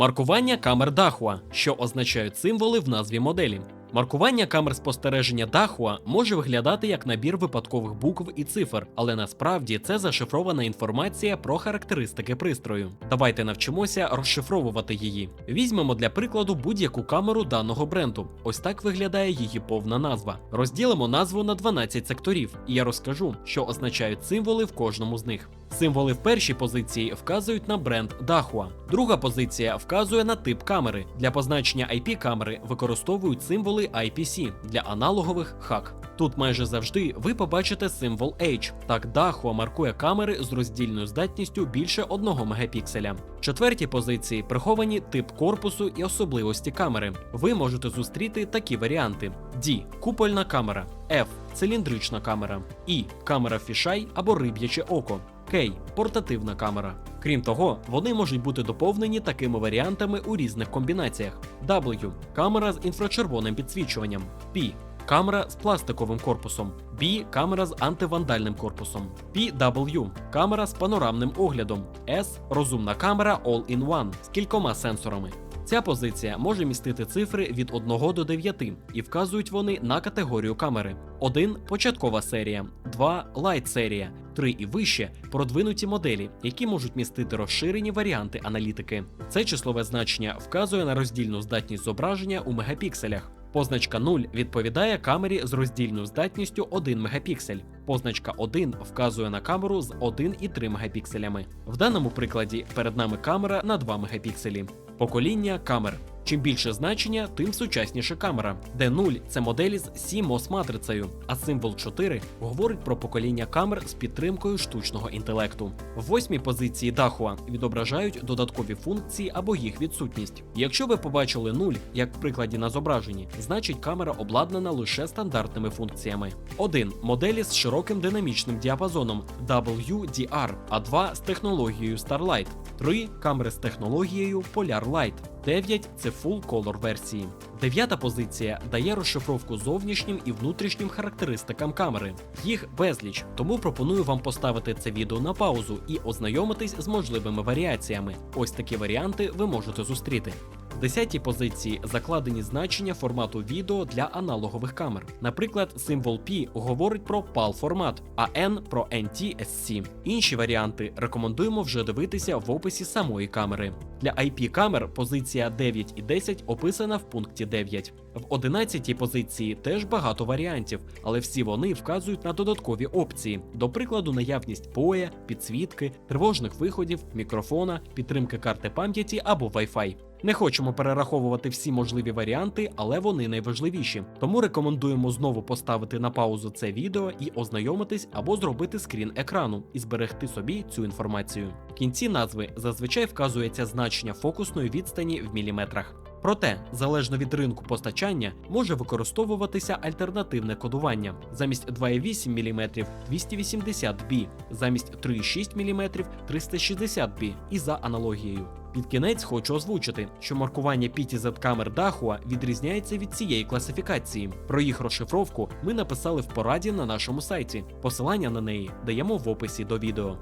Маркування камер Dahua, що означають символи в назві моделі. Маркування камер спостереження Dahua може виглядати як набір випадкових букв і цифр, але насправді це зашифрована інформація про характеристики пристрою. Давайте навчимося розшифровувати її. Візьмемо для прикладу будь-яку камеру даного бренду. Ось так виглядає її повна назва. Розділимо назву на 12 секторів, і я розкажу, що означають символи в кожному з них. Символи в першій позиції вказують на бренд Dahua. Друга позиція вказує на тип камери. Для позначення IP камери використовують символи IPC для аналогових HAC. Тут майже завжди ви побачите символ H. Так Dahua маркує камери з роздільною здатністю більше 1 мегапікселя. В четвертій позиції приховані тип корпусу і особливості камери. Ви можете зустріти такі варіанти: D – купольна камера, F циліндрична камера, I – камера фішай або риб'яче око. Кей портативна камера. Крім того, вони можуть бути доповнені такими варіантами у різних комбінаціях: W камера з інфрачервоним підсвічуванням, P камера з пластиковим корпусом, B камера з антивандальним корпусом, PW камера з панорамним оглядом, S розумна камера All-in-One з кількома сенсорами. Ця позиція може містити цифри від 1 до 9 і вказують вони на категорію камери: 1 початкова серія, 2 лайт серія, 3 і вище продвинуті моделі, які можуть містити розширені варіанти аналітики. Це числове значення вказує на роздільну здатність зображення у мегапікселях. Позначка 0 відповідає камері з роздільною здатністю 1 мегапіксель. Позначка 1 вказує на камеру з 1,3 мегапікселями. В даному прикладі перед нами камера на 2 мегапікселі. Покоління камер. Чим більше значення, тим сучасніша камера. D0 це моделі з CMOS матрицею, а символ 4 говорить про покоління камер з підтримкою штучного інтелекту. В восьмій позиції Dahua відображають додаткові функції або їх відсутність. Якщо ви побачили 0, як в прикладі на зображенні, значить камера обладнана лише стандартними функціями. 1. Моделі з широким динамічним діапазоном WDR, а 2 з технологією Starlight, 3 камери з технологією Polar Light. 9 це full color версії. Дев'ята позиція дає розшифровку зовнішнім і внутрішнім характеристикам камери. Їх безліч, тому пропоную вам поставити це відео на паузу і ознайомитись з можливими варіаціями. Ось такі варіанти ви можете зустріти. Десятій позиції закладені значення формату відео для аналогових камер. Наприклад, символ P говорить про PAL формат, а N про NTSC. Інші варіанти рекомендуємо вже дивитися в описі самої камери. Для IP камер позиція 9 і 10 описана в пункті 9. В 11 позиції теж багато варіантів, але всі вони вказують на додаткові опції, до прикладу, наявність поя, підсвітки, тривожних виходів, мікрофона, підтримки карти пам'яті або Wi-Fi. Не хочемо перераховувати всі можливі варіанти, але вони найважливіші. Тому рекомендуємо знову поставити на паузу це відео і ознайомитись або зробити скрін екрану і зберегти собі цю інформацію. В кінці назви зазвичай вказується значення фокусної відстані в міліметрах. Проте, залежно від ринку постачання, може використовуватися альтернативне кодування. Замість 2,8 мм 280 бі, замість 3,6 мм 360 бі і за аналогією. Під кінець хочу озвучити, що маркування PTZ камер Dahua відрізняється від цієї класифікації. Про їх розшифровку ми написали в пораді на нашому сайті. Посилання на неї даємо в описі до відео.